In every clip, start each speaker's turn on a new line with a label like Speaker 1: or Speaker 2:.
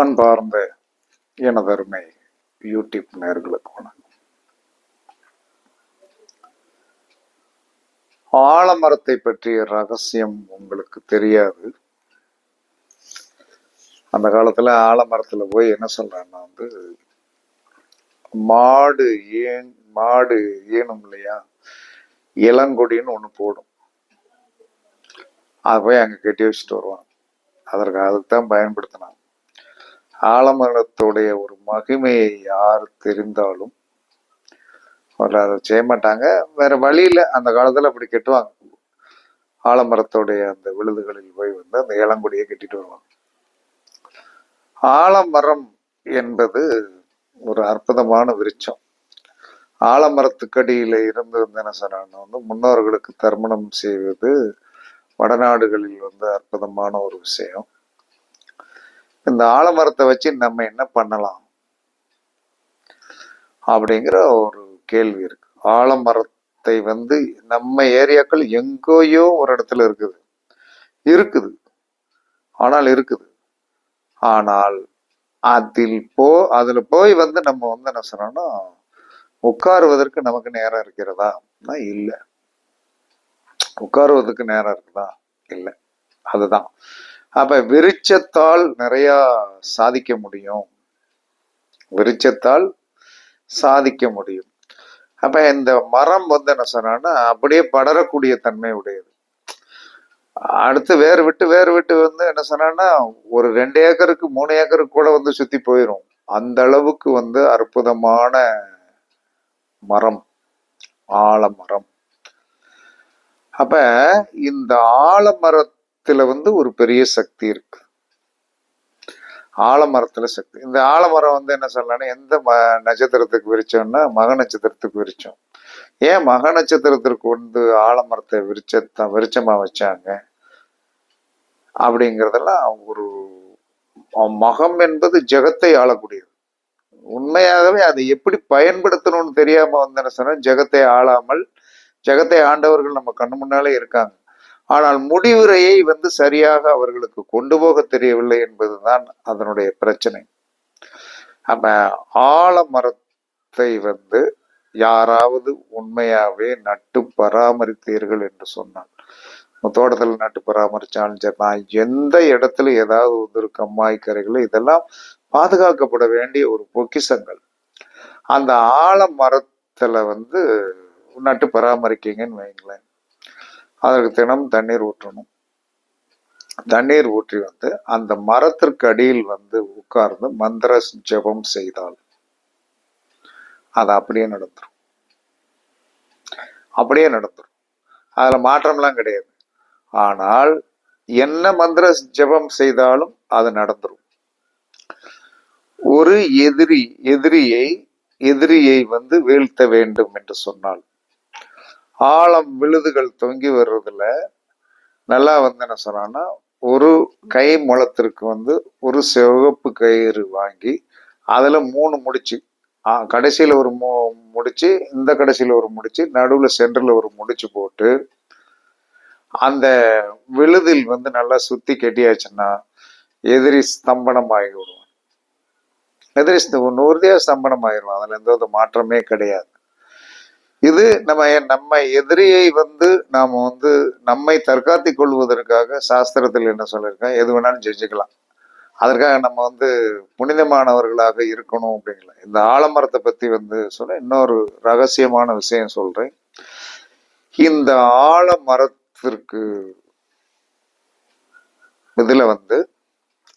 Speaker 1: அன்பார்ந்த எனதருமை யூடியூப் நேர்களுக்கு வணக்கம். ஆலமரத்தை பற்றிய ரகசியம் உங்களுக்கு தெரியாது. அந்த காலத்துல ஆலமரத்துல போய் என்ன சொல்றேன்னா வந்து மாடு ஏன் மாடு ஏனும் இல்லையா இளங்கொடின்னு ஒண்ணு போடும். அதை போய் அங்க கட்டி வச்சுட்டு வருவான் அதற்கு அதுக்கு தான் பயன்படுத்தினான் ஆலமரத்துடைய ஒரு மகிமையை யார் தெரிந்தாலும் அவர் அதை செய்ய மாட்டாங்க. வேற வழியில் அந்த காலத்தில் அப்படி கட்டுவாங்க. ஆலமரத்துடைய அந்த விழுதுகளில் போய் வந்து அந்த இளங்குடியை கட்டிட்டு வருவாங்க. ஆலமரம் என்பது ஒரு அற்புதமான விருச்சம் ஆலமரத்துக்கடியில் இருந்து வந்து என்ன சொன்னாங்க வந்து முன்னோர்களுக்கு தர்மணம் செய்வது வடநாடுகளில் வந்து அற்புதமான ஒரு விஷயம். இந்த ஆலமரத்தை வச்சு நம்ம என்ன பண்ணலாம்? அப்படிங்கிற ஒரு கேள்வி இருக்கு. ஆலமரத்தை வந்து நம்ம ஏரியாக்கள் எங்கேயோ ஒரு இடத்துல இருக்குது. இருக்குது. ஆனால் இருக்குது. ஆனால் அதில் போ அதுல போய் வந்து நம்ம வந்து என்ன சொன்னோம்னா உட்காருவதற்கு நமக்கு நேரம் இருக்கிறதா? இல்லை. உட்காருவதற்கு நேரம் இருக்குதா? இல்லை. அதுதான். அப்ப விருச்சத்தால் நிறைய சாதிக்க முடியும். விருச்சத்தால் சாதிக்க முடியும். அப்ப இந்த மரம் வந்து என்ன சொன்னான்னா அப்படியே படரக்கூடிய தன்மை உடையது. அடுத்து வேறு விட்டு வேறு விட்டு வந்து என்ன சொன்னான்னா ஒரு ரெண்டு ஏக்கருக்கு மூணு ஏக்கருக்கு கூட வந்து சுத்தி போயிடும் அந்த அளவுக்கு வந்து அற்புதமான மரம் ஆலமரம். அப்ப இந்த ஆலமரத்துல வந்து ஒரு பெரிய சக்தி இருக்கு. ஆலமரத்துல சக்தி. இந்த ஆலமரம் வந்து என்ன சொல்லலாம்னா எந்த ம நட்சத்திரத்துக்கு விரிச்சோம்னா மக நட்சத்திரத்துக்கு விரிச்சோம். ஏன் மக நட்சத்திரத்திற்கு வந்து ஆலமரத்தை விரிச்ச விரிச்சமா வச்சாங்க? அப்படிங்கிறதெல்லாம் ஒரு மகம் என்பது ஜெகத்தை ஆளக்கூடியது. உண்மையாகவே அதை எப்படி பயன்படுத்தணும்னு தெரியாம வந்து என்ன சொன்னா ஜெகத்தை ஆளாமல் ஜெகத்தை ஆண்டவர்கள் நம்ம கண்ணு முன்னாலே இருக்காங்க. ஆனால் முடிவுரையை வந்து சரியாக அவர்களுக்கு கொண்டு போக தெரியவில்லை என்பதுதான் அதனுடைய பிரச்சனை. நம்ம ஆலமரத்தை வந்து யாராவது உண்மையாவே நட்டு பராமரித்தீர்கள் என்று சொன்னான் தோட்டத்தில் நட்டு பராமரிச்சாலும் சரி நான் எந்த இடத்துல ஏதாவது ஒரு கம்மாய் கரைகள் இதெல்லாம் பாதுகாக்கப்பட வேண்டிய ஒரு பொக்கிசங்கள் அந்த ஆலமரத்துல வந்து நட்டு பராமரிக்கீங்கன்னு வைங்களேன் அதற்கு தினம் தண்ணீர் ஊற்றணும். தண்ணீர் ஊற்றி வந்து அந்த மரத்திற்கு அடியில் வந்து உட்கார்ந்து மந்திர ஜபம் செய்தால் அது அப்படியே நடந்துடும் அப்படியே நடந்துடும் அதில் மாற்றம்லாம் கிடையாது. ஆனால் என்ன மந்திர ஜபம் செய்தாலும் அது நடந்துடும் ஒரு எதிரி எதிரியை எதிரியை வந்து வீழ்த்த வேண்டும் என்று சொன்னால் ஆழம் விழுதுகள் தொங்கி வர்றதுல நல்லா வந்து என்ன சொன்னான்னா ஒரு கை முளத்திற்கு வந்து ஒரு சிவப்பு கயிறு வாங்கி அதில் மூணு முடிச்சு கடைசியில் ஒரு மு முடிச்சு இந்த கடைசியில் ஒரு முடிச்சு நடுவில் சென்டரில் ஒரு முடிச்சு போட்டு அந்த விழுதில் வந்து நல்லா சுற்றி கெட்டியாச்சுன்னா எதிரி ஸ்தம்பனம் ஆகி விடுவான். எதிரி உறுதியாக ஸ்தம்பனம் ஆயிடுவான் அதில் எந்த ஒரு மாற்றமே கிடையாது. இது நம்ம நம்ம எதிரியை வந்து நாம் வந்து நம்மை தற்காத்து கொள்வதற்காக சாஸ்திரத்தில் என்ன சொல்லியிருக்கோம் எது வேணாலும் செஞ்சுக்கலாம் அதற்காக நம்ம வந்து புனிதமானவர்களாக இருக்கணும் அப்படிங்கல. இந்த ஆலமரத்தை பற்றி வந்து சொல்ல இன்னொரு ரகசியமான விஷயம் சொல்கிறேன் இந்த ஆலமரத்திற்கு இதில் வந்து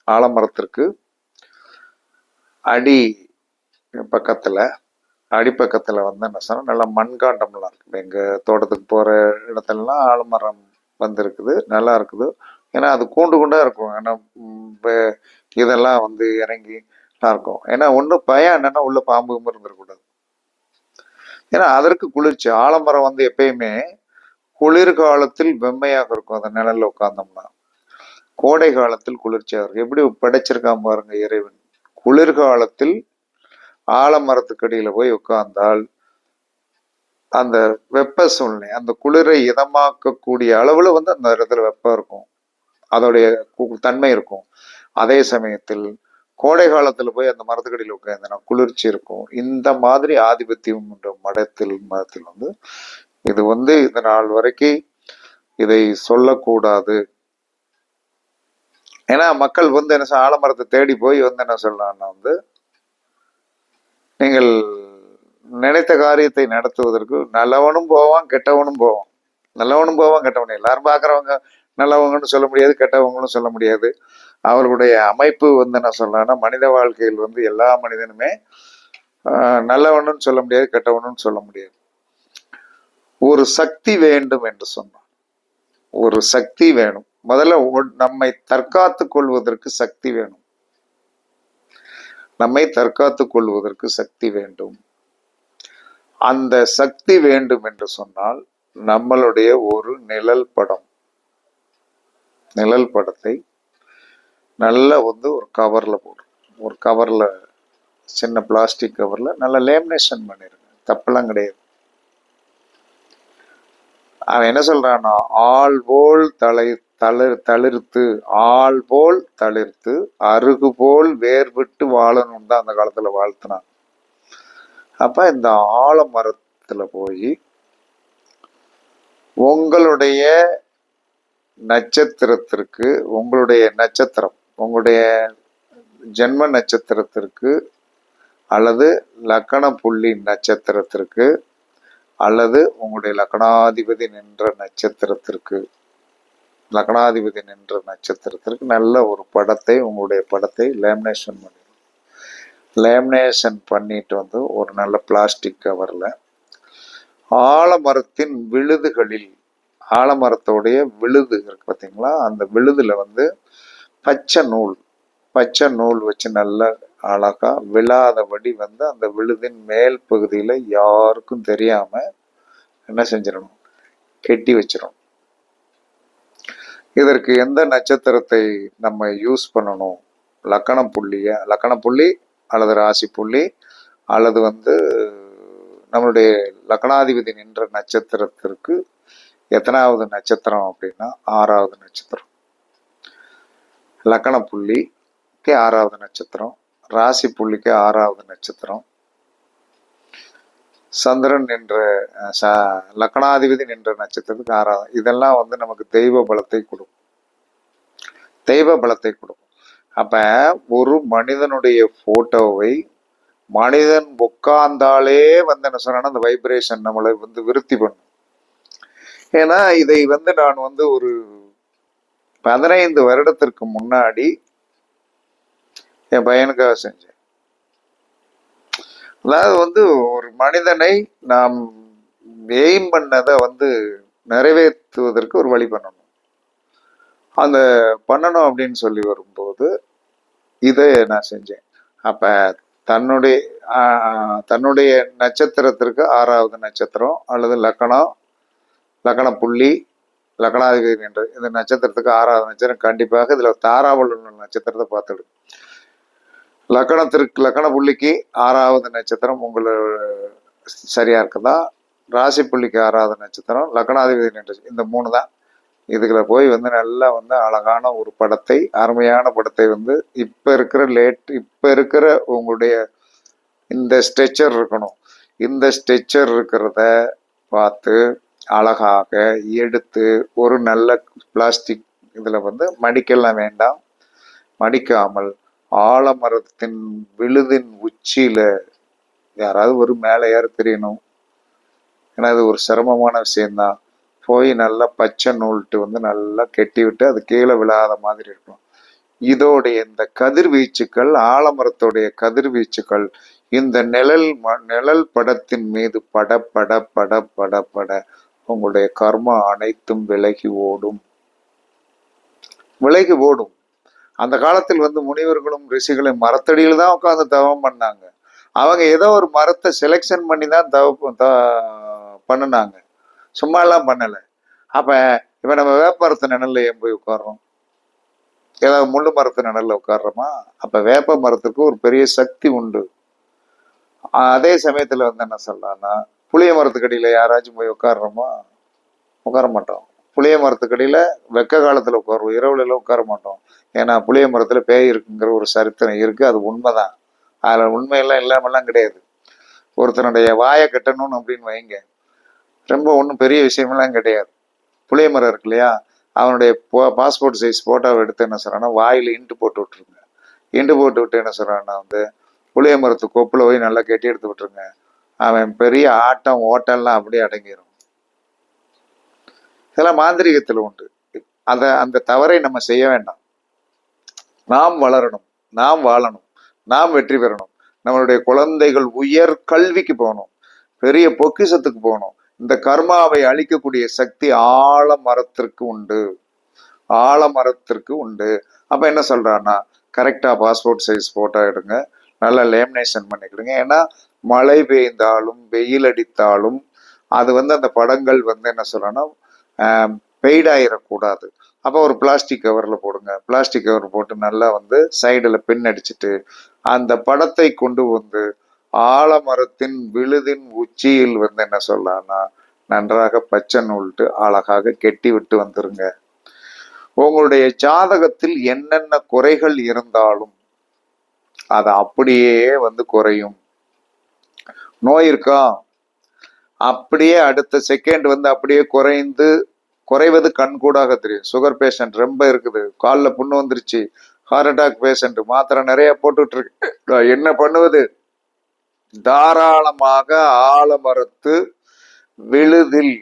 Speaker 1: ஆலமரத்திற்கு அடி பக்கத்தில் அடிப்பக்கத்தில் வந்து என்ன சொன்னால் நல்லா மண்காண்டம்லாம் இருக்குது எங்கள் தோட்டத்துக்கு போகிற இடத்துலலாம் ஆலமரம் வந்திருக்குது நல்லா இருக்குது. ஏன்னா அது கூண்டு கூண்டாக இருக்கும். ஏன்னா இதெல்லாம் வந்து இறங்கி இருக்கும். ஏன்னா ஒன்றும் பயம் என்னென்னா உள்ள பாம்பு இருந்துடக்கூடாது ஏன்னா அதற்கு குளிர்ச்சி. ஆலமரம் வந்து எப்பயுமே குளிர்காலத்தில் வெம்மையாக இருக்கும். அந்த நிழலில் உட்காந்தோம்னா கோடை காலத்தில் குளிர்ச்சியாக இருக்கும். எப்படி படைச்சிருக்கான் பாருங்க இறைவன். குளிர்காலத்தில் ஆலமரத்துக்கடியில் போய் உட்கார்ந்தால் அந்த வெப்ப சூழ்நிலை அந்த குளிரை இதமாக்கக்கூடிய அளவில் வந்து அந்த இடத்துல வெப்பம் இருக்கும். அதோடைய தன்மை இருக்கும். அதே சமயத்தில் கோடை காலத்தில் போய் அந்த மரத்துக்கடியில் உட்காந்து குளிர்ச்சி இருக்கும். இந்த மாதிரி ஆதிபத்தியம் என்ற மடத்தில் மதத்தில் வந்து. இது வந்து இந்த நாள் வரைக்கும் இதை சொல்லக்கூடாது. ஏன்னா மக்கள் வந்து என்ன ஆலமரத்தை தேடி போய் வந்து என்ன சொல்லலாம்னா வந்து நீங்கள் நினைத்த காரியத்தை நடத்துவதற்கு நல்லவனும் போவான் கெட்டவனும் போவான். நல்லவனும் போவான் கெட்டவனும். எல்லாரும் பார்க்குறவங்க நல்லவங்கன்னு சொல்ல முடியாது கெட்டவங்களும் சொல்ல முடியாது. அவர்களுடைய அமைப்பு வந்து நான் சொல்லலாம்னா மனித வாழ்க்கையில் வந்து எல்லா மனிதனுமே நல்லவனும் சொல்ல முடியாது கெட்டவனும் சொல்ல முடியாது. ஒரு சக்தி வேண்டும் என்று சொன்னான் ஒரு சக்தி வேணும். முதல்ல ஒ- நம்மை தற்காத்து கொள்வதற்கு சக்தி வேணும். நம்மை தற்காத்துக் கொள்வதற்கு சக்தி வேண்டும். அந்த சக்தி வேண்டும் என்று சொன்னால் நம்மளுடைய ஒரு நிழல் படம். நிழல் படத்தை நல்ல வந்து ஒரு கவர்ல போடும் ஒரு கவர்ல சின்ன பிளாஸ்டிக் கவர்ல நல்ல லேமினேஷன் பண்ணிருங்க. தப்பெல்லாம் கிடையாது. அவன் என்ன சொல்றான்னா ஆள் போல் தலை தளிர் தளிர்த்து ஆள் போல் தளிர்த்து அருகு போல் வேர் விட்டு வாழணும் தான் அந்த காலத்தில் வாழ்த்தினான் அப்போ இந்த ஆலமரத்துல போய் உங்களுடைய நட்சத்திரத்திற்கு உங்களுடைய நட்சத்திரம் உங்களுடைய ஜென்ம நட்சத்திரத்திற்கு அல்லது லக்கண புள்ளி நட்சத்திரத்திற்கு அல்லது உங்களுடைய லக்னாதிபதி நின்ற நட்சத்திரத்திற்கு லக்னாதிபதி நின்ற நட்சத்திரத்திற்கு நல்ல ஒரு படத்தை உங்களுடைய படத்தை லேமினேஷன் பண்ணிடும் லேமினேஷன் பண்ணிட்டு வந்து ஒரு நல்ல பிளாஸ்டிக் கவரில் ஆலமரத்தின் விழுதுகளில் ஆலமரத்தோடைய விழுது இருக்கு பார்த்தீங்களா அந்த விழுதுல வந்து பச்சை நூல் பச்சை நூல் வச்சு நல்ல அழகா விழாதபடி வந்து அந்த விழுதின் மேல் பகுதியில யாருக்கும் தெரியாம என்ன செஞ்சிடணும்? கெட்டி வச்சிடணும். இதற்கு எந்த நட்சத்திரத்தை நம்ம யூஸ் பண்ணணும்? லக்கணம் புள்ளிய லக்கண புள்ளி அல்லது ராசி புள்ளி அல்லது வந்து நம்மளுடைய லக்னாதிபதி நின்ற நட்சத்திரத்திற்கு எத்தனாவது நட்சத்திரம் அப்படின்னா ஆறாவது நட்சத்திரம். லக்கண புள்ளிக்கு ஆறாவது நட்சத்திரம் ராசி புள்ளிக்கு ஆறாவது நட்சத்திரம் சந்திரன் என்ற ச- லக்னாதிபதி நின்ற நட்சத்திரத்துக்கு ஆறாவது இதெல்லாம் வந்து நமக்கு தெய்வ பலத்தை கொடுக்கும் தெய்வ பலத்தை கொடுக்கும் அப்போ ஒரு மனிதனுடைய ஃபோட்டோவை மனிதன் உட்கார்ந்தாலே வந்து என்ன சொன்னா அந்த வைப்ரேஷன் நம்மளை வந்து விருத்தி பண்ணும். ஏன்னா இதை வந்து நான் வந்து ஒரு பதினைந்து வருடத்திற்கு முன்னாடி என் பையனுக்காக செஞ்சேன். அதாவது வந்து ஒரு மனிதனை நாம் எய்ம் பண்ணதை வந்து நிறைவேற்றுவதற்கு ஒரு வழி பண்ணணும். அந்த பண்ணணும் அப்படின்னு சொல்லி வரும்போது இதை நான் செஞ்சேன். அப்போ தன்னுடைய தன்னுடைய நட்சத்திரத்திற்கு ஆறாவது நட்சத்திரம் அல்லது லக்கணம் லக்கண புள்ளி லக்கணாதிபதி என்ற இந்த நட்சத்திரத்துக்கு ஆறாவது நட்சத்திரம் கண்டிப்பாக இதில் தாராவல் நட்சத்திரத்தை பார்த்துடு லக்கணத்திற்கு லக்கண புள்ளிக்கு ஆறாவது நட்சத்திரம் உங்களோட சரியா இருக்குதா? ராசி புள்ளிக்கு ஆறாவது நட்சத்திரம் லக்கணாதிபதி நட்சத்திரம் இந்த மூணு தான். இதுக்குள்ள போய் வந்து நல்லா வந்து அழகான ஒரு படத்தை அருமையான படத்தை வந்து இப்ப இருக்கிற லேட் இப்ப இருக்கிற உங்களுடைய இந்த ஸ்ட்ரெச்சர் இருக்கணும். இந்த ஸ்ட்ரெச்சர் இருக்கிறத பார்த்து அழகாக எடுத்து ஒரு நல்ல பிளாஸ்டிக் இதுல வந்து மடிக்கலாம் வேண்டாம். மடிக்காமல் ஆலமரத்தின் விழுதின் உச்சியில யாராவது ஒரு மேலே ஏற தெரியணும். ஏன்னா அது ஒரு சிரமமான விஷயம்தான் போய் நல்லா பச்சை நூல்ட்டு வந்து நல்லா கெட்டி விட்டு அது கீழே விழாத மாதிரி இருக்கும் இதோடைய இந்த கதிர்வீச்சுக்கள் ஆலமரத்துடைய கதிர்வீச்சுக்கள் இந்த நிழல் ம- நிழல் படத்தின் மீது பட பட பட பட பட உங்களுடைய கர்மா அனைத்தும் விலகி ஓடும். விலகி ஓடும். அந்த காலத்தில் வந்து முனிவர்களும் ரிஷிகளும் மரத்தடியில் தான் உட்காந்து தவம் பண்ணாங்க. அவங்க ஏதோ ஒரு மரத்தை செலெக்ஷன் பண்ணி தான் தவ த- பண்ணுனாங்க. சும்மா எல்லாம் பண்ணல. அப்ப நம்ம வேப்பமரத்து நிழல்ல ஏன் போய் உட்கார்றோம்? ஏதாவது முள்ளு மரத்து நிழல்ல உட்கார்றோமா? அப்போ வேப்ப மரத்துக்கு ஒரு பெரிய சக்தி உண்டு. அதே சமயத்தில் வந்து என்ன சொல்லலாம்னா புளிய மரத்துக்கடியில் யாராச்சும் போய் உட்கார்றோமா? உட்கார மாட்டோம். புளிய மரத்துக்கடியில் வெக்க காலத்தில் உட்காருவோம். இரவுல உட்கார மாட்டோம். ஏன்னா புளிய மரத்தில் பேய் இருக்குங்கிற ஒரு சரித்திரம் இருக்குது அது உண்மை தான் அதில் உண்மையெல்லாம் இல்லாமல்லாம் கிடையாது. ஒருத்தனுடைய வாயை கட்டணும்னு அப்படின்னு வைங்க. ரொம்ப ஒன்றும் பெரிய விஷயமெல்லாம் கிடையாது. புளிய மரம் இருக்கு இல்லையா? அவனுடைய பாஸ்போர்ட் சைஸ் ஃபோட்டோவை எடுத்து என்ன சொல்கிறான்னா வாயில் இன்ட்டு போட்டு விட்ருங்க இண்டு போட்டு விட்டு என்ன சொல்கிறான்னா வந்து புளிய மரத்து கொப்பில் போய் நல்லா கெட்டி எடுத்து விட்ருங்க அவன் பெரிய ஆட்டம் ஓட்டம்லாம் அப்படியே அடங்கிடும் இதெல்லாம் மாந்திரிகத்தில் உண்டு. அதை அந்த தவறை நம்ம செய்ய வேண்டாம். நாம் வளரணும் நாம் வாழணும் நாம் வெற்றி பெறணும். நம்மளுடைய குழந்தைகள் உயர் கல்விக்கு போகணும் பெரிய பொக்கிசத்துக்கு போகணும். இந்த கர்மாவை அழிக்கக்கூடிய சக்தி ஆழமரத்திற்கு உண்டு. ஆழமரத்திற்கு உண்டு. அப்போ என்ன சொல்கிறான்னா கரெக்டாக பாஸ்போர்ட் சைஸ் ஃபோட்டோ எடுங்க நல்லா லேமினேஷன் பண்ணிக்கிடுங்க. ஏன்னா மழை பெய்ந்தாலும் வெயில் அடித்தாலும் அது வந்து அந்த படங்கள் வந்து என்ன சொல்லணும் பெய்டாயிடக்கூடாது அப்போ ஒரு பிளாஸ்டிக் கவரில் போடுங்க. பிளாஸ்டிக் கவர் போட்டு நல்லா வந்து சைடில் பின் அடிச்சுட்டு அந்த படத்தை கொண்டு வந்து ஆலமரத்தின் விழுதின் உச்சியில் வந்து என்ன சொல்லலாம்னா நன்றாக பச்சை நூல்ட்டு அழகாக கெட்டி விட்டு வந்துருங்க. உங்களுடைய ஜாதகத்தில் என்னென்ன குறைகள் இருந்தாலும் அது அப்படியே வந்து குறையும். நோய் இருக்கா? அப்படியே அடுத்த செகண்ட் வந்து அப்படியே குறைந்து குறைவது கண்கூடாக தெரியும். சுகர் பேஷண்ட் ரொம்ப இருக்குது. காலில் புண்ணு வந்துருச்சு. ஹார்ட் அட்டாக் பேஷண்ட் மாத்திரை நிறைய போட்டுட்டு இருக்கு. என்ன பண்ணுவது? தாராளமாக ஆலமரத்து விழுதில்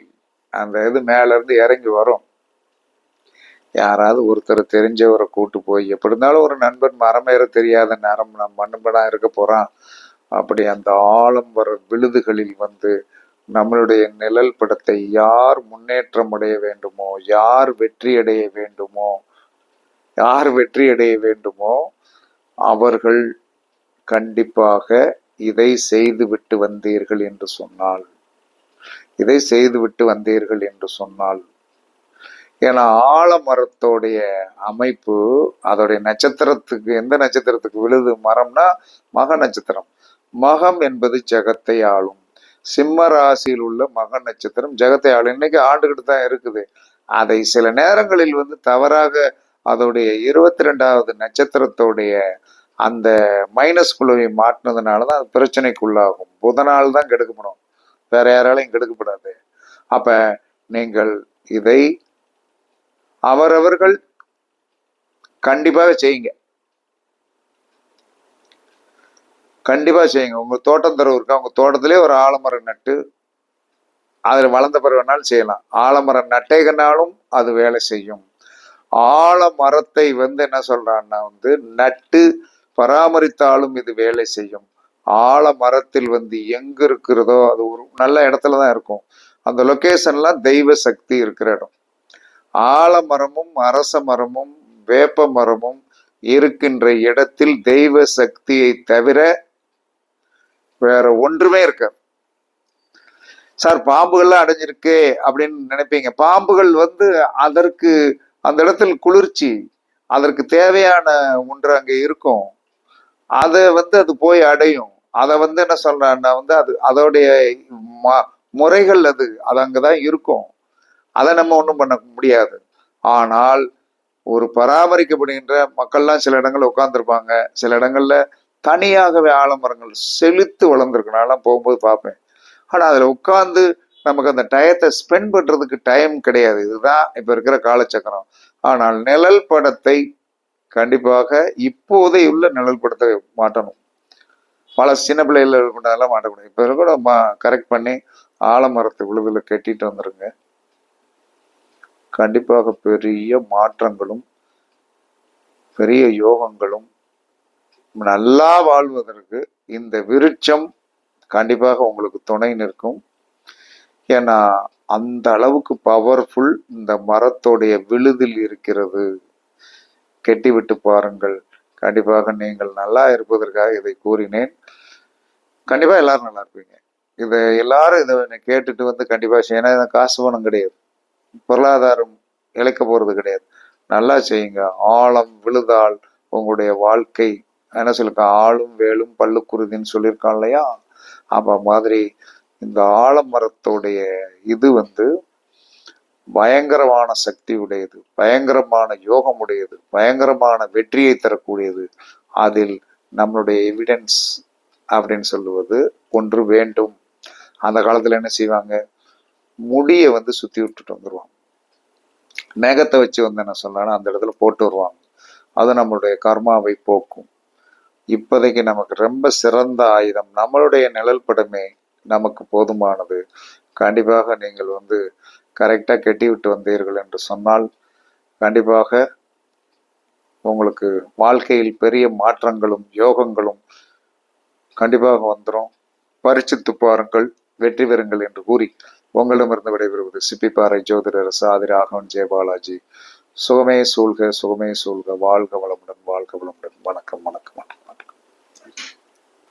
Speaker 1: அந்த இது மேல இருந்து இறங்கி வரும். யாராவது ஒருத்தர் தெரிஞ்சவரை கூட்டு போய் எப்படி இருந்தாலும் ஒரு நண்பன் மரமேற தெரியாத நேரம் நம்ம மண்ணுபடா இருக்க போறான். அப்படி அந்த ஆழம் வர விழுதுகளில் வந்து நம்மளுடைய நிழல் படத்தை யார் முன்னேற்றம் அடைய வேண்டுமோ யார் வெற்றி அடைய வேண்டுமோ யார் வெற்றி அடைய வேண்டுமோ அவர்கள் கண்டிப்பாக இதை செய்துவிட்டு வந்தீர்கள் என்று சொன்னால் இதை செய்துவிட்டு வந்தீர்கள் என்று சொன்னால் ஏன்னா ஆலமரத்தோடைய அமைப்பு அதோடைய நட்சத்திரத்துக்கு எந்த நட்சத்திரத்துக்கு விழுது மரம்னா மக நட்சத்திரம் மகம் என்பது ஜெகத்தை ஆளும். சிம்ம ராசியில் உள்ள மக நட்சத்திரம் ஜெகத்தை ஆள். இன்னைக்கு ஆண்டுகிட்டு தான் இருக்குது. அதை சில நேரங்களில் வந்து தவறாக அதோடைய இருபத்தி ரெண்டாவது நட்சத்திரத்தோடைய அந்த மைனஸ் குழுவை மாட்டினதுனால தான் அது பிரச்சனைக்குள்ளாகும். புதனால் தான் கெடுக்கப்படும். வேற யாராலையும் கெடுக்கப்படாது. அப்ப நீங்கள் இதை அவரவர்கள் கண்டிப்பாக செய்யுங்க. கண்டிப்பாக செய்யுங்க. உங்கள் தோட்டம் தரவு இருக்கா உங்கள் தோட்டத்திலே ஒரு ஆலமரம் நட்டு அதில் வளர்ந்த பிறகுனாலும் செய்யலாம். ஆலமரம் நட்டைகனாலும் அது வேலை செய்யும். ஆலமரத்தை வந்து என்ன சொல்கிறான்னா வந்து நட்டு பராமரித்தாலும் இது வேலை செய்யும். ஆலமரத்தில் வந்து எங்கே இருக்கிறதோ அது ஒரு நல்ல இடத்துல தான் இருக்கும். அந்த லொக்கேஷன்லாம் தெய்வ சக்தி இருக்கிற இடம். ஆலமரமும் அரச மரமும் வேப்ப மரமும் இருக்கின்ற இடத்தில் தெய்வ சக்தியை தவிர வேற ஒன்றுமே இருக்காது. சார் பாம்புகள்லாம் அடைஞ்சிருக்கு அப்படின்னு நினைப்பீங்க. பாம்புகள் வந்து அதற்கு அந்த இடத்தில் குளிர்ச்சி அதற்கு தேவையான ஒன்று அங்கே இருக்கும். அதை வந்து அது போய் அடையும். அதை வந்து என்ன சொல்றேன்னா வந்து அது அதோடைய முறைகள் அது. அது அங்கதான் இருக்கும். அதை நம்ம ஒன்றும் பண்ண முடியாது. ஆனால் ஒரு பராமரிக்கப்படுகின்ற மக்கள்லாம் சில இடங்கள்ல உட்காந்துருப்பாங்க சில இடங்கள்ல தனியாகவே ஆலமரங்கள் செலுத்து நான்லாம் போகும்போது பார்ப்பேன். ஆனால் அதில் உட்காந்து நமக்கு அந்த டயத்தை ஸ்பெண்ட் பண்ணுறதுக்கு டைம் கிடையாது. இதுதான் இப்போ இருக்கிற காலச்சக்கரம். ஆனால் நிழல் படத்தை கண்டிப்பாக இப்போதே உள்ள நிழல் படத்தை மாட்டணும். பல சின்ன பிள்ளைகள் இருக்கக்கூடாதெல்லாம் மாட்டக்கூடாது. இப்போ கூட மா கரெக்ட் பண்ணி ஆலமரத்தை விழுதில் கட்டிட்டு வந்துருங்க. கண்டிப்பாக பெரிய மாற்றங்களும் பெரிய யோகங்களும் நல்லா வாழ்வதற்கு இந்த விருட்சம் கண்டிப்பாக உங்களுக்கு துணை நிற்கும். ஏன்னா அந்த அளவுக்கு பவர்ஃபுல் இந்த மரத்தோடைய விழுதில் இருக்கிறது. கெட்டிவிட்டு பாருங்கள். கண்டிப்பாக நீங்கள் நல்லா இருப்பதற்காக இதை கூறினேன். கண்டிப்பாக எல்லாரும் நல்லா இருப்பீங்க. இதை எல்லாரும் இதை கேட்டுட்டு வந்து கண்டிப்பாக செய்யணும் காசு பணம் கிடையாது. பொருளாதாரம் இழைக்க போகிறது கிடையாது. நல்லா செய்யுங்க. ஆழம் விழுதால் உங்களுடைய வாழ்க்கை என்ன சொல்லிருக்க ஆளும் வேலும் பல்லுக்குருதின்னு சொல்லியிருக்கான் இல்லையா? அப்போ மாதிரி இந்த ஆலமரத்தோடைய இது வந்து பயங்கரமான சக்தி உடையது பயங்கரமான யோகம் உடையது பயங்கரமான வெற்றியை தரக்கூடியது. அதில் நம்மளுடைய எவிடன்ஸ் அப்படின்னு சொல்லுவது ஒன்று வேண்டும். அந்த காலத்தில் என்ன செய்வாங்க? முடியை வந்து சுற்றி விட்டுட்டு வந்துடுவாங்க மேகத்தை வச்சு வந்து என்ன சொன்னாலும் அந்த இடத்துல போட்டு வருவாங்க. அது நம்மளுடைய கர்மாவை போக்கும். இப்போதைக்கு நமக்கு ரொம்ப சிறந்த ஆயுதம் நம்மளுடைய நிழல் படமே நமக்கு போதுமானது. கண்டிப்பாக நீங்கள் வந்து கரெக்டாக கெட்டிவிட்டு வந்தீர்கள் என்று சொன்னால் கண்டிப்பாக உங்களுக்கு வாழ்க்கையில் பெரிய மாற்றங்களும் யோகங்களும் கண்டிப்பாக வந்துடும் பரிச்சித்து பாருங்கள் வெற்றி பெறுங்கள் என்று கூறி உங்களிடமிருந்து விடைபெறுவது சிப்பிப்பாறை ஜோதிடர் சாதி ராகவன் ஜெயபாலாஜி சுகமே சூழ்க சுகமே சூழ்க வாழ்க வளமுடன் வாழ்க வளமுடன். வணக்கம் வணக்கம் வணக்கம்.